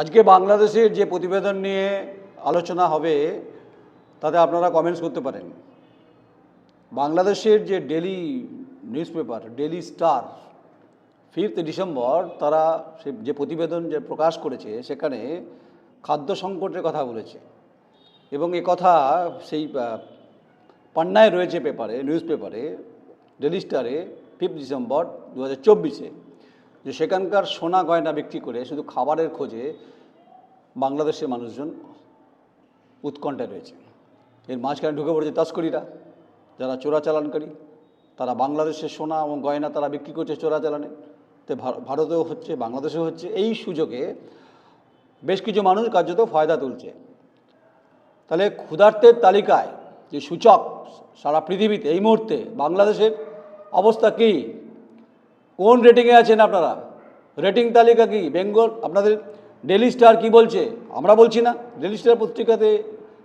আজকে বাংলাদেশের যে প্রতিবেদন নিয়ে আলোচনা হবে, তাতে আপনারা কমেন্টস করতে পারেন। বাংলাদেশের যে daily news paper Daily Star fifth December তারা সে যে প্রতিবেদন যে প্রকাশ করেছে, সেখানে খাদ্য সংকটের কথা বলেছে। এবং এ কথা সেই পান্নায় রয়েছে পেপারে নিউজ পেপারে ডেলি স্টারে ফিফথ ডিসেম্বর দু হাজার চব্বিশে। যে সেখানকার সোনা গয়না বিক্রি করে শুধু খাবারের খোঁজে বাংলাদেশের মানুষজন উৎকণ্ঠায় রয়েছে। এর মাঝখানে ঢুকে পড়েছে তস্করীরা, যারা চোরাচালানকারী তারা বাংলাদেশের সোনা এবং গয়না তারা বিক্রি করছে চোরাচালানে তো ভারতেও হচ্ছে, বাংলাদেশেও হচ্ছে। এই সুযোগে বেশ কিছু মানুষ কার্যত ফায়দা তুলছে। তাহলে ক্ষুধার্তের তালিকায় যে সূচক সারা পৃথিবীতে এই মুহূর্তে বাংলাদেশের অবস্থা কী? কোন রেটিংয়ে আছেন আপনারা? রেটিং তালিকা কি? বেঙ্গল আপনাদের ডেলি স্টার কি বলছে? আমরা বলছি না। ডেলি স্টার পত্রিকাতে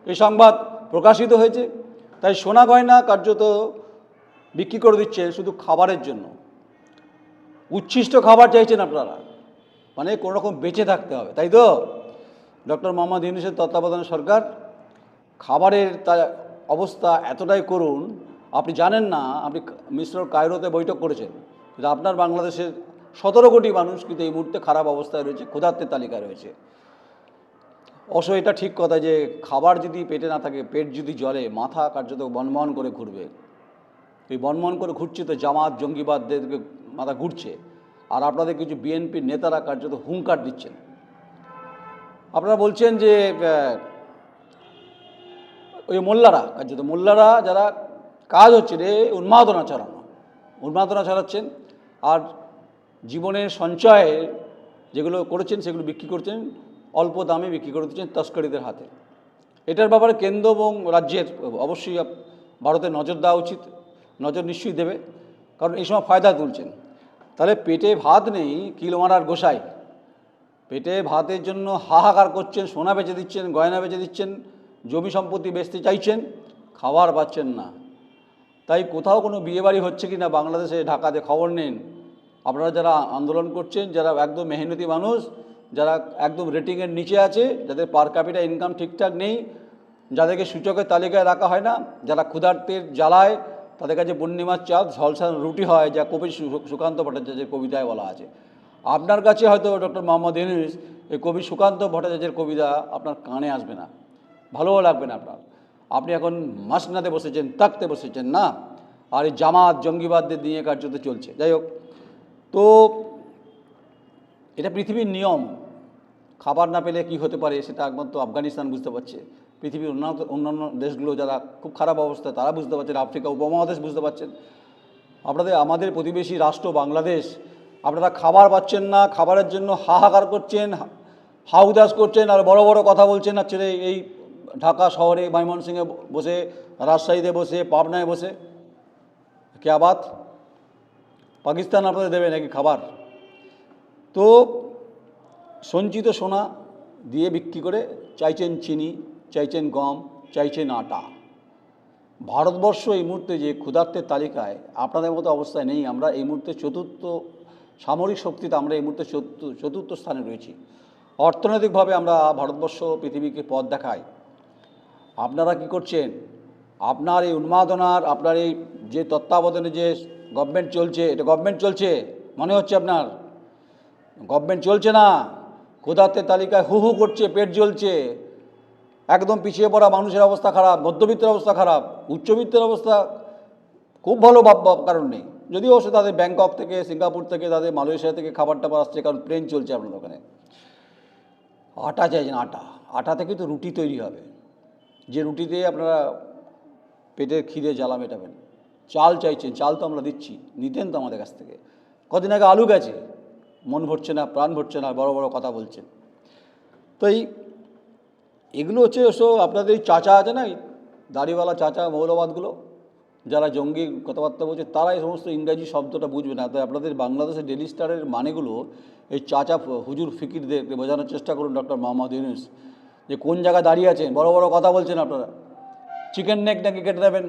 এই সংবাদ প্রকাশিত হয়েছে। তাই সোনা গয়না কার্যত বিক্রি করে দিচ্ছে শুধু খাবারের জন্য। উচ্ছিষ্ট খাবার চাইছেন আপনারা। মানে কোনো রকম বেঁচে থাকতে হবে, তাই তো? ডক্টর মোহাম্মদ ইউনুসের তত্ত্বাবধানে সরকার, খাবারের তা অবস্থা এতটাই করুন, আপনি জানেন না, আপনি মিশ্র কায়রোতে বৈঠক করেছেন। কিন্তু আপনার বাংলাদেশের সতেরো কোটি মানুষ কিন্তু এই মুহূর্তে খারাপ অবস্থায় রয়েছে, ক্ষুধার্তের তালিকায় রয়েছে। অবশ্য এটা ঠিক কথা যে খাবার যদি পেটে না থাকে, পেট যদি জলে মাথা কার্যত বনমন করে ঘুরবে। এই বনমন করে ঘুরছে তো জামাত, জঙ্গিবাদদেরকে মাথা ঘুরছে। আর আপনাদের কিছু বিএনপির নেতারা কার্যত হুঙ্কার দিচ্ছেন। আপনারা বলছেন যে ওই মোল্লারা, কার্যত মোল্লারা যারা কাজ হচ্ছে রে, উন্মাদনা ছড়ানো। উন্মাদনা ছড়াচ্ছেন। আর জীবনের সঞ্চয়ে যেগুলো করেছেন, সেগুলো বিক্রি করছেন, অল্প দামে বিক্রি করে দিচ্ছেন তস্করীদের হাতে। এটার ব্যাপারে কেন্দ্র এবং রাজ্যের অবশ্যই ভারতে নজর দেওয়া উচিত, নজর নিশ্চয়ই দেবে, কারণ এই সময় ফায়দা তুলছেন। তাহলে পেটে ভাত নেই, কিলো মারার গোসাই। পেটে ভাতের জন্য হাহাকার করছেন, সোনা বেচে দিচ্ছেন, গয়না বেচে দিচ্ছেন, জমি সম্পত্তি বেচতে চাইছেন, খাবার পাচ্ছেন না। তাই কোথাও কোনো বিয়েবাড়ি হচ্ছে কি না বাংলাদেশে, ঢাকাতে খবর নেন। আপনারা যারা আন্দোলন করছেন, যারা একদম মেহনতি মানুষ, যারা একদম রেটিংয়ের নিচে আছে, যাদের পার ক্যাপিটা ইনকাম ঠিকঠাক নেই, যাদেরকে সূচকের তালিকায় রাখা হয় না, যারা ক্ষুধার্তের জ্বালায়, তাদের কাছে পূর্ণিমার চাঁদ ঝলসান রুটি হয়, যা কবি সুকান্ত ভট্টাচার্যের কবিতায় বলা আছে। আপনার কাছে হয়তো ডক্টর মোহাম্মদ ইউনুস, এই কবি সুকান্ত ভট্টাচার্যের কবিতা আপনার কানে আসবে না। ভালোও লাগবে না আপনার। আপনি এখন মাসনাতে বসেছেন, তাকতে বসেছেন, না? আর এই জামাত জঙ্গিবাদদের দিয়ে কার্যত চলছে। যাই হোক তো এটা পৃথিবীর নিয়ম। খাবার না পেলে কি হতে পারে সেটা একমাত্র আফগানিস্তান বুঝতে পারছে। পৃথিবীর অন্যান্য অন্যান্য দেশগুলো যারা খুব খারাপ অবস্থা, তারা বুঝতে পারছেন, আফ্রিকা উপমহাদেশ বুঝতে পারছেন। আপনাদের, আমাদের প্রতিবেশী রাষ্ট্র বাংলাদেশ, আপনারা খাবার পাচ্ছেন না, খাবারের জন্য হাহাকার করছেন হাউদাস করছেন, আর বড় বড় কথা বলছেন, আর ছেলে এই ঢাকা শহরে ময়মনসিংহে বসে, রাজশাহীতে বসে, পাবনায় বসে। কে আবাদ? পাকিস্তান আপনাদের দেবে নাকি খাবার? তো সঞ্চিত সোনা দিয়ে বিক্রি করে চাইছেন চিনি, চাইছেন গম, চাইছেন আটা। ভারতবর্ষ এই মুহূর্তে যে ক্ষুধার্তের তালিকায়, আপনাদের মতো অবস্থায় নেই আমরা, এই মুহূর্তে চতুর্থ সামরিক শক্তিতে আমরা এই মুহূর্তে চতুর্থ চতুর্থ স্থানে রয়েছি। অর্থনৈতিকভাবে আমরা ভারতবর্ষ পৃথিবীকে পথ দেখাই। আপনারা কি করছেন? আপনার এই উন্মাদনার, আপনার এই যে তত্ত্বাবধানে যে গভর্নমেন্ট চলছে, এটা গভর্নমেন্ট চলছে, মনে হচ্ছে আপনার? গভর্নমেন্ট চলছে না ক্ষুধার্তের তালিকায় হু হু করছে, পেট জ্বলছে, একদম পিছিয়ে পড়া মানুষের অবস্থা খারাপ, মধ্যবিত্তের অবস্থা খারাপ, উচ্চবিত্তের অবস্থা খুব ভালো ভাব কারণ নেই। যদিও অবশ্য তাদের ব্যাংকক থেকে সিঙ্গাপুর থেকে, তাদের মালয়েশিয়া থেকে খাবার টাবার আসছে, কারণ প্লেন চলছে আপনার ওখানে। আটা চাইছেন, আটা। আটা থেকে তো রুটি তৈরি হবে। যে রুটিতে আপনারা পেটের খিদে জ্বালা মেটাবেন চাল চাইছেন, চাল তো আমরা দিচ্ছি, নিতেন তো আমাদের কাছ থেকে। কদিন আগে আলু গেছে, মন ভরছে না, প্রাণ ভরছে না, বড় বড় কথা বলছেন। তো এই, এগুলো হচ্ছে ওসব আপনাদের চাচা আছে না দাড়িওয়ালা চাচা, মৌলবাদগুলো, যারা জঙ্গি কথাবার্তা বলছে, তারা এই সমস্ত ইংরাজি শব্দটা বুঝবে না। তাই আপনাদের বাংলাদেশের ডেলি স্টারের মানেগুলো, এই চাচা হুজুর ফিকিরদেরকে বোঝানোর চেষ্টা করুন ডক্টর মোহাম্মদ ইউনুস, যে কোন জায়গায় দাঁড়িয়ে আছেন, বড় বড় কথা বলছেন আপনারা। চিকেন নেক নাকি কেটে দেবেন?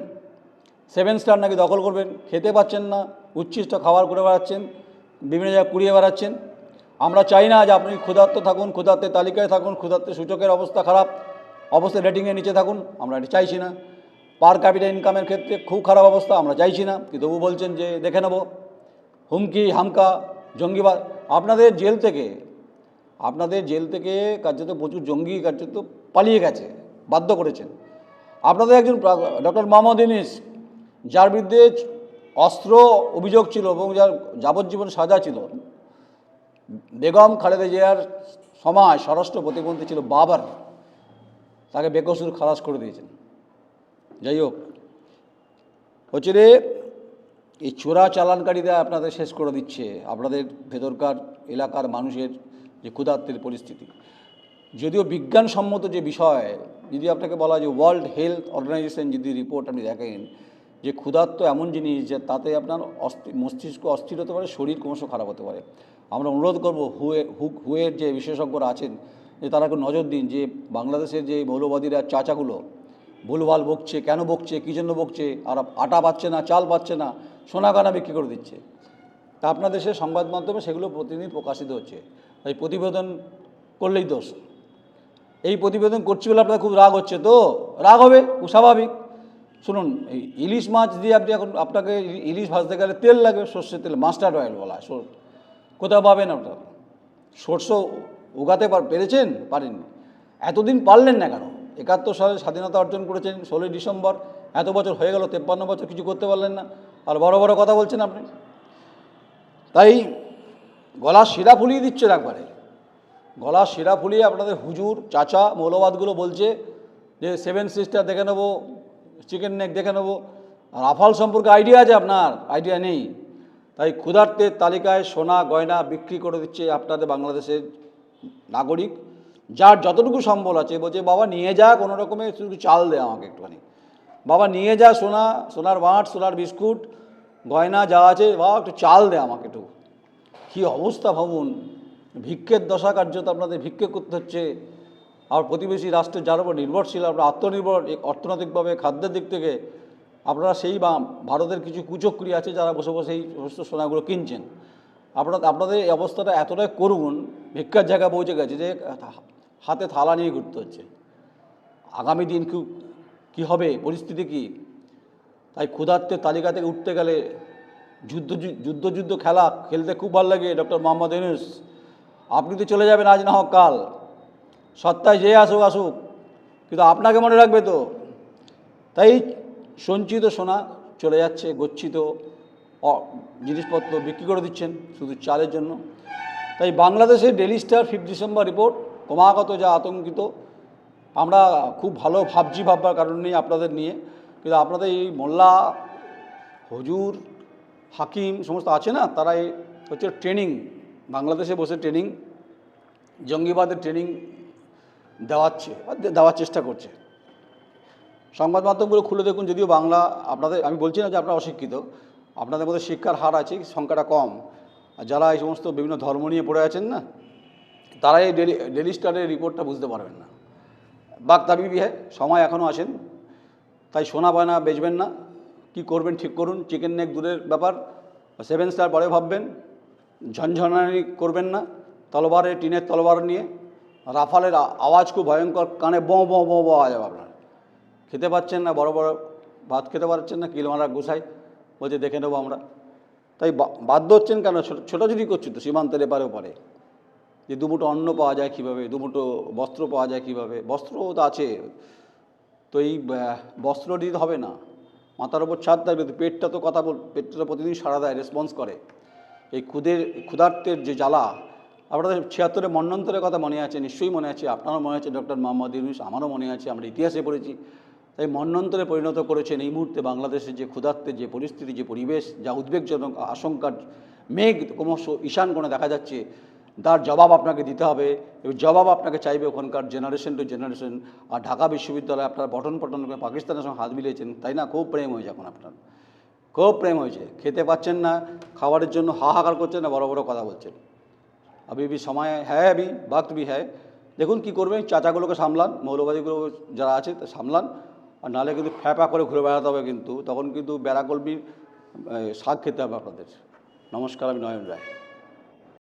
সেভেন স্টার নাকি দখল করবেন, খেতে পাচ্ছেন না, উচ্ছিষ্ট খাবার করে বেড়াচ্ছেন, বিভিন্ন জায়গায় কুড়িয়ে বেড়াচ্ছেন। আমরা চাই না যে আপনি ক্ষুধার্ত থাকুন, ক্ষুধার্তের তালিকায় থাকুন, ক্ষুধার্তের সূচকের অবস্থা খারাপ, অবস্থা রেটিংয়ের নিচে থাকুন, আমরা এটা চাইছি না। পার ক্যাপিটাল ইনকামের ক্ষেত্রে খুব খারাপ অবস্থা, আমরা চাইছি না, কিন্তু তবু বলছেন যে দেখে নেব। হুমকি, হামকা, জঙ্গিবাদ, আপনাদের জেল থেকে, আপনাদের জেল থেকে কার্যত প্রচুর জঙ্গি কার্যত পালিয়ে গেছে, বাধ্য করেছেন। আপনাদের একজন ডক্টর মোহাম্মদ ইনিস যার বিরুদ্ধে অস্ত্র অভিযোগ ছিল এবং যার যাবজ্জীবন সাজা ছিল। বেগম খালেদা জিয়ার সময় স্বরাষ্ট্র প্রতিমন্ত্রী ছিল বাবার। তাকে বেকসুর খালাস করে দিয়েছেন। যাই হোক হচ্ছে রে এই চোরা চালানকারীরা আপনাদের শেষ করে দিচ্ছে। আপনাদের ভেতরকার এলাকার মানুষের যে ক্ষুধার্তের পরিস্থিতি। যদিও বিজ্ঞানসম্মত যে বিষয়, যদি আপনাকে বলা যে ওয়ার্ল্ড হেলথ অর্গানাইজেশন যদি রিপোর্ট আপনি দেখেন যে ক্ষুধার্ত এমন জিনিস যে তাতে আপনার অস্থি, মস্তিষ্ক অস্থির হতে পারে, শরীর ক্রমশ খারাপ হতে পারে। আমরা অনুরোধ করব হুয়ে, হুক হুয়ের যে বিশেষজ্ঞরা আছেন, যে তারা একটু নজর দিন যে বাংলাদেশের যে মৌলবাদীরা চাচাগুলো, ভুলভাল বকছে, কেন বকছে, কী জন্য বকছে, আর আটা পাচ্ছে না, চাল পাচ্ছে না সোনা গানা বিক্রি করে দিচ্ছে। তা আপনার দেশের সংবাদ মাধ্যমে সেগুলো প্রতিদিন প্রকাশিত হচ্ছে। তাই প্রতিবেদন করলেই দোষ। এই প্রতিবেদন করছি বলে আপনার খুব রাগ হচ্ছে তো? রাগ হবে? স্বাভাবিক। শুনুন, এই ইলিশ মাছ দিয়ে আপনি এখন আপনাকে ইলিশ ভাজতে গেলে তেল লাগবে, সর্ষের তেল, মাস্টার্ড অয়েল বলা হয় কোথাও পাবেন আপনার? সর্ষ উগাতে পার- পেরেছেন? পারেননি। এতদিন পারলেন না কেন? একাত্তর সালে স্বাধীনতা অর্জন করেছেন, ষোলোই ডিসেম্বর, এত বছর হয়ে গেল, তেপ্পান্ন বছর কিছু করতে পারলেন না। আর বড় বড় কথা বলছেন আপনি। তাই গলা শিরা ফুলিয়ে দিচ্ছেন একবারে। গলা শিরা ফুলিয়ে আপনাদের হুজুর, চাচা, মৌলবাদগুলো বলছে যে সেভেন সিস্টার দেখে নেব চিকেন নেক দেখে নেব। আর আফাল সম্পর্কে আইডিয়া আছে আপনার আইডিয়া নেই। তাই ক্ষুধার্তের তালিকায় সোনা, গয়না বিক্রি করে দিচ্ছে আপনাদের বাংলাদেশের নাগরিক, যার যতটুকু সম্বল আছে, বলছে, বাবা, নিয়ে যা, কোনো রকমে শুধু চাল দে আমাকে একটুখানি। বাবা, নিয়ে যা, সোনা, সোনার বাঁট, সোনার বিস্কুট, গয়না যা আছে, বাবা, একটু চাল দে আমাকে একটু। কী অবস্থা ভাবুন। ভিক্ষের দশা কার্যত আপনাদের ভিক্ষে করতে হচ্ছে। আর প্রতিবেশী রাষ্ট্রের যার উপর নির্ভরশীল, আমরা আত্মনির্ভর অর্থনৈতিকভাবে খাদ্যের দিক থেকে আপনারা সেই বা ভারতের কিছু কুচক্রি আছে যারা বসে বসে এই সমস্ত সোনাগুলো কিনছেন। আপনারা, আপনাদের এই অবস্থাটা এতটাই করুন, ভিক্ষার জায়গায় পৌঁছে গেছে যে হাতে থালা নিয়ে ঘুরতে হচ্ছে। আগামী দিন কি, কী হবে, পরিস্থিতি কী? তাই ক্ষুধার্তের তালিকা থেকে উঠতে গেলে যুদ্ধ যু- যুদ্ধ যুদ্ধ খেলা খেলতে খুব ভালো লাগে, ডক্টর মোহাম্মদ ইউনুস। আপনি তো চলে যাবেন আজ না হোক কাল। সত্তায় যে আসুক আসুক। কিন্তু আপনাকে মনে রাখবে তো? তাই সঞ্চিত সোনা চলে যাচ্ছে, গচ্ছিত জিনিসপত্র বিক্রি করে দিচ্ছেন শুধু চালের জন্য। তাই বাংলাদেশের Daily Star fifth December report, ক্রমাগত যা আতঙ্কিত, আমরা খুব ভালো ভাবছি, ভাববার কারণ নেই আপনাদের নিয়ে। কিন্তু আপনাদের এই মোল্লা, হজুর, হাকিম সমস্ত আছে না? তারা এই হচ্ছে ট্রেনিং, বাংলাদেশে বসে ট্রেনিং, জঙ্গিবাদের ট্রেনিং দেওয়াচ্ছে বা দেওয়ার চেষ্টা করছে। সংবাদ মাধ্যমগুলো খুলে দেখুন, যদিও বাংলা আপনাদের আমি বলছি না যে আপনারা অশিক্ষিত, আপনাদের মধ্যে শিক্ষার হার আছে, সংখ্যাটা কম। যারা এই সমস্ত বিভিন্ন ধর্ম নিয়ে পড়ে আছেন না, তারা এই ডেলি ডেলি স্টারের রিপোর্টটা বুঝতে পারবেন না। বাক বিহে সময় এখনও আছেন তাই সোনা বায়না বেচবেন না। কি করবেন ঠিক করুন চিকেন নেক দূরের ব্যাপার। সেভেন স্টার পরে ভাববেন, ঝনঝনানি করবেন না। তলবারে, টিনের তলবার নিয়ে রাফালের আওয়াজ খুব ভয়ঙ্কর, কানে বঁ বঁ বঁ বঁ আওয়াজ আপনার। খেতে পাচ্ছেন না, বড় বড় ভাত খেতে পারছেন না, কিলমারা গুছাই বলছে দেখে নেব আমরা। তাই বাধ্য হচ্ছেন কেন? ছোট ছোটাছুটি করছি তো সীমান্তের এপারে ওপারে যে দুমুটো অন্ন পাওয়া যায় কীভাবে দুমুটো বস্ত্র পাওয়া যায় কীভাবে, বস্ত্র তো আছে। তো এই বস্ত্র দিতে হবে না। মাথার ওপর ছাদ থাকবে তো পেটটা তো কথা বল, পেটটা তো প্রতিদিন সারা দেয় রেসপন্স করে। এই ক্ষুদের, ক্ষুধার্তের যে জ্বালা আপনাদের ছিয়াত্তরের মন্নন্তরের কথা মনে আছে, নিশ্চয়ই মনে আছে, আপনারও মনে আছে, ডক্টর মোহাম্মদ ইউনুস, আমারও মনে আছে, আমরা ইতিহাসে পড়েছি। তাই মন্নন্তরে পরিণত করেছেন এই মুহূর্তে বাংলাদেশের যে ক্ষুধার্তের যে পরিস্থিতি, যে পরিবেশ, যা উদ্বেগজনক আশঙ্কার মেঘ ক্রমশ ঈশান কোণে দেখা যাচ্ছে, তার জবাব আপনাকে দিতে হবে। এবং জবাব আপনাকে চাইবে ওখানকার জেনারেশন টু জেনারেশন আর ঢাকা বিশ্ববিদ্যালয়ে আপনার পঠন পঠন করে পাকিস্তানের সঙ্গে হাত মিলিয়েছেন, তাই না? খুব প্রেম হয়েছে এখন আপনার। খুব প্রেম হয়েছে। খেতে পাচ্ছেন না, খাবারের জন্য হাহাকার করছেন না, বড় বড় কথা বলছেন। अभी भी समय है अभी वक्त भी है দেখুন কী করবেন চাচাগুলোকে সামলান মৌলবাদীগুলো যারা আছে তা সামলান আর নাহলে কিন্তু ফ্যাপা করে ঘুরে বেড়াতে হবে কিন্তু তখন কিন্তু বেড়াকলবির শাক খেতে হবে আপনাদের নমস্কার আমি নয়ন রায়